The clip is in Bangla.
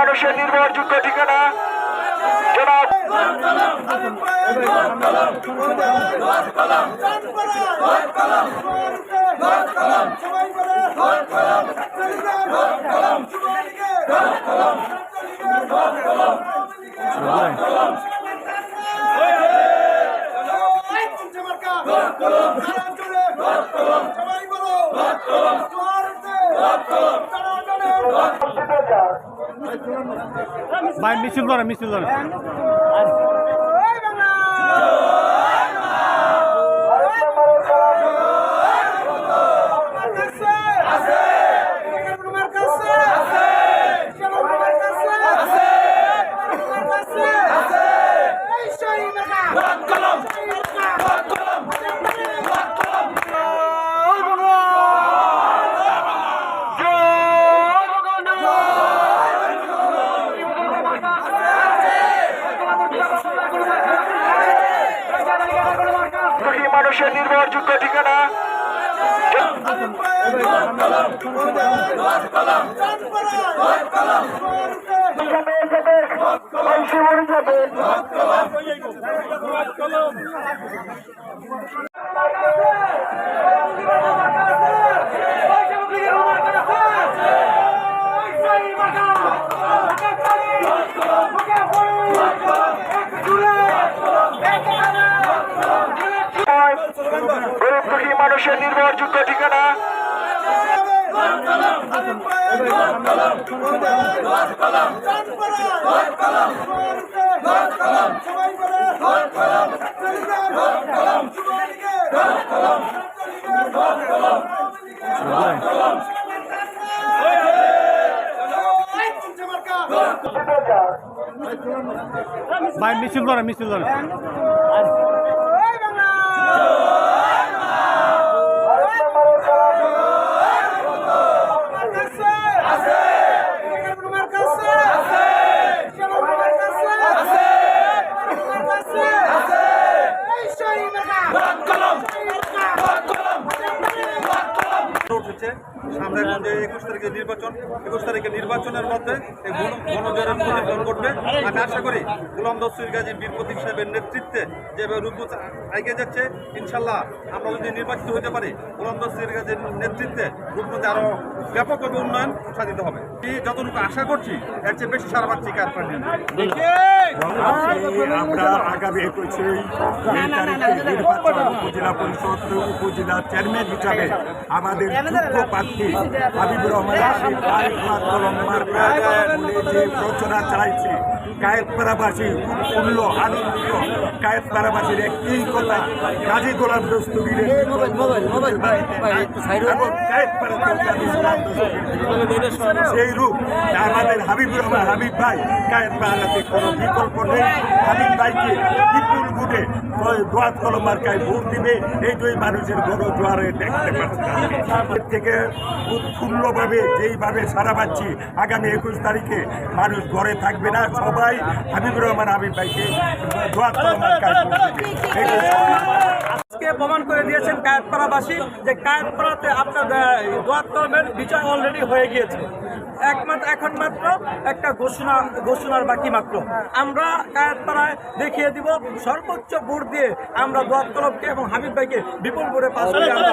মানুষের নির্ভরযোগ্য ঠিকানা জনাব কলম ভাই মিছিল ধরে মিছিল ধরে মানুষের নির্ভরযোগ্য ঠিকানা। গরিব দুঃখী মানুষের নির্ভরযোগ্য ঠিকানা। ভাই মিছিল ধরে মিছিল ধরে সামনের মধ্যে একুশ তারিখে নির্বাচন। একুশ তারিখে নির্বাচনের মধ্যে এই গণ- গণজোয়ারের প্রতিফলন ঘটবে। আমি আশা করি গুলাম দস্তুর গাজী বীর প্রতীক সাহেবের নেতৃত্বে যেভাবে রূপগত এগিয়ে যাচ্ছে, ইনশাল্লাহ আমরা যদি নির্বাচিত হতে পারি, গুলাম দস্তুর গাজীর নেতৃত্বে রূপগতি আরও ব্যাপকভাবে উন্নয়ন সাধিত হবে। যতটুকু আশা করছি এর চেয়ে বেশি সারা পাচ্ছি আমরা আগামী একুশে উপজেলা পরিষদ উপজেলা চেয়ারম্যান হিসাবে আমাদের যোগ্য প্রার্থী হাবিবুর রহমান যে প্রচারা চালাইছে কায়েতপাড়াবাসী উৎফুল্ল আনন্দিত কায়েতপাড়াবাসীর একটি কথা কাজী গোলাম দস্তগীরের এবং সেই রূপ আমাদের হাবিবুর রহমান হাবিব ভাই কায়ের পাহাড়াতে কোনো বিকল্প নেই। হাবিব ভাইকে বিপুল গুণে দোয়াত কলম মার্কায় ভোট দিবে, এই দুই মানুষের বড় জোয়ারে দেখতে পাচ্ছি। থেকে উৎফুল্লভাবে যেইভাবে সারা পাচ্ছি, আগামী একুশ তারিখে মানুষ ঘরে থাকবে না। সবাই হাবিবুর রহমান হাবিব ভাইকে দোয়াত কলম মার্কায় ভোট দিবে। আজকে প্রমাণ করে দিয়েছেন কায়েতপাড়াবাসী যে কায়েতপাড়াতে আপনার দোয়াত কলমের বিচার অলরেডি হয়ে গিয়েছে। একমাত্র, এখন মাত্র একটা ঘোষণা, ঘোষণার বাকি মাত্র। আমরা কায়তপাড়ায় দেখিয়ে দিব, সর্বোচ্চ ভোট দিয়ে আমরা দোয়াত কলমকে এবং হাবিব ভাইকে বিপুল ভোটে পাশ করে আমরা